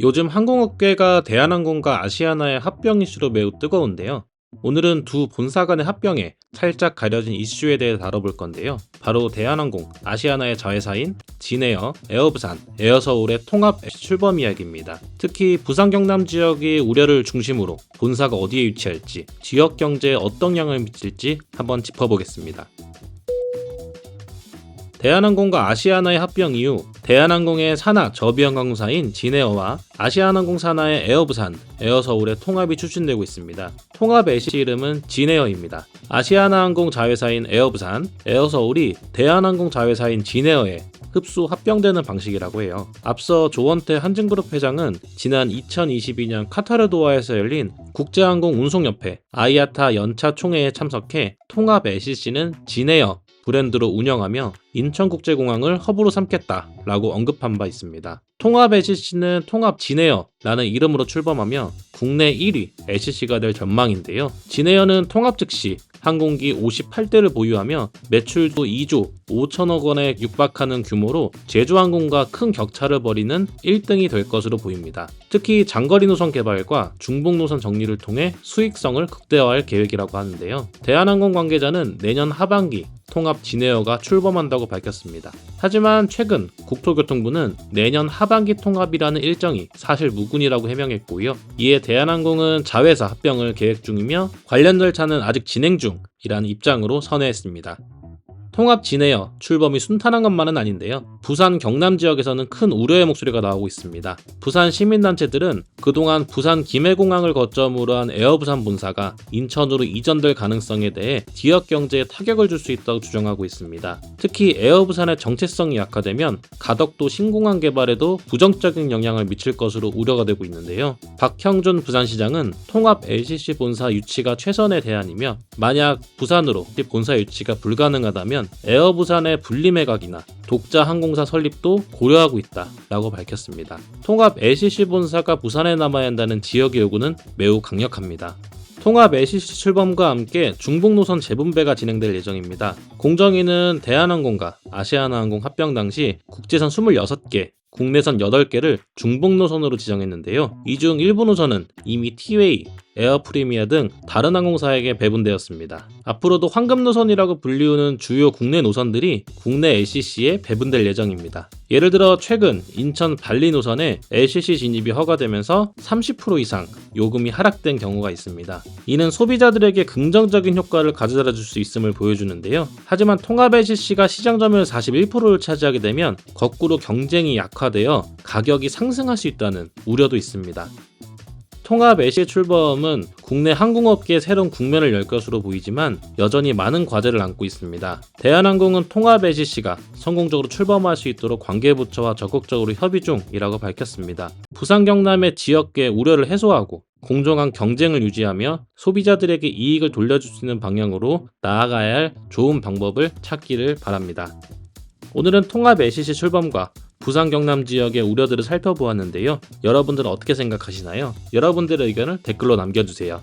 요즘 항공업계가 대한항공과 아시아나의 합병 이슈로 매우 뜨거운데요. 오늘은 두 본사 간의 합병에 살짝 가려진 이슈에 대해 다뤄볼 건데요. 바로 대한항공, 아시아나의 자회사인 진에어, 에어부산, 에어서울의 통합 출범 이야기입니다. 특히 부산 경남 지역의 우려를 중심으로 본사가 어디에 위치할지, 지역 경제에 어떤 영향을 미칠지 한번 짚어보겠습니다. 대한항공과 아시아나의 합병 이후 대한항공의 산하 저비행항공사인 진에어와 아시아나항공 산하의 에어부산, 에어서울의 통합이 추진되고 있습니다. 통합 LCC 이름은 진에어입니다. 아시아나항공 자회사인 에어부산, 에어서울이 대한항공 자회사인 진에어에 흡수 합병되는 방식이라고 해요. 앞서 조원태 한진그룹 회장은 지난 2022년 카타르 도하에서 열린 국제항공 운송협회 아이아타 연차 총회에 참석해 통합 LCC는 진에어 브랜드로 운영하며 인천국제공항을 허브로 삼겠다라고 언급한 바 있습니다. 통합 LCC는 통합 진에어라는 이름으로 출범하며 국내 1위 LCC가 될 전망인데요. 진에어는 통합 즉시 항공기 58대를 보유하며 매출도 2조 5천억 원에 육박하는 규모로 제주항공과 큰 격차를 벌이는 1등이 될 것으로 보입니다. 특히 장거리 노선 개발과 중복 노선 정리를 통해 수익성을 극대화할 계획이라고 하는데요. 대한항공 관계자는 내년 하반기 통합 진에어가 출범한다고 밝혔습니다. 하지만 최근 국토교통부는 내년 하반기 통합이라는 일정이 사실 무근이라고 해명했고요. 이에 대한항공은 자회사 합병을 계획 중이며 관련 절차는 아직 진행 중 이라는 입장으로 선회했습니다. 통합 진에어 출범이 순탄한 것만은 아닌데요. 부산 경남 지역에서는 큰 우려의 목소리가 나오고 있습니다. 부산 시민단체들은 그동안 부산 김해공항을 거점으로 한 에어부산 본사가 인천으로 이전될 가능성에 대해 지역 경제에 타격을 줄 수 있다고 주장하고 있습니다. 특히 에어부산의 정체성이 약화되면 가덕도 신공항 개발에도 부정적인 영향을 미칠 것으로 우려가 되고 있는데요. 박형준 부산시장은 통합 LCC 본사 유치가 최선의 대안이며 만약 부산으로 본사 유치가 불가능하다면 에어 부산의 분리 매각이나 독자 항공사 설립도 고려하고 있다 라고 밝혔습니다. 통합 LCC 본사가 부산에 남아야 한다는 지역의 요구는 매우 강력합니다. 통합 LCC 출범과 함께 중복 노선 재분배가 진행될 예정입니다. 공정위는 대한항공과 아시아나항공 합병 당시 국제선 26개, 국내선 8개를 중복 노선으로 지정했는데요. 이 중 일부 노선은 이미 티웨이, 에어프리미아 등 다른 항공사에게 배분되었습니다. 앞으로도 황금 노선이라고 불리우는 주요 국내 노선들이 국내 LCC에 배분될 예정입니다. 예를 들어 최근 인천 발리 노선에 LCC 진입이 허가되면서 30% 이상 요금이 하락된 경우가 있습니다. 이는 소비자들에게 긍정적인 효과를 가져다 줄 수 있음을 보여주는데요. 하지만 통합 LCC가 시장 점유율 41%를 차지하게 되면 거꾸로 경쟁이 약 화되어 가격이 상승할 수 있다는 우려도 있습니다. 통합 LC의 출범은 국내 항공업계의 새로운 국면을 열 것으로 보이지만 여전히 많은 과제를 안고 있습니다. 대한항공은 통합 LCC가 성공적으로 출범할 수 있도록 관계부처와 적극적으로 협의 중이라고 밝혔습니다. 부산 경남의 지역계 우려를 해소하고 공정한 경쟁을 유지하며 소비자들에게 이익을 돌려줄 수 있는 방향으로 나아가야 할 좋은 방법을 찾기를 바랍니다. 오늘은 통합 LCC 출범과 부산 경남 지역의 우려들을 살펴보았는데요. 여러분들은 어떻게 생각하시나요? 여러분들의 의견을 댓글로 남겨주세요.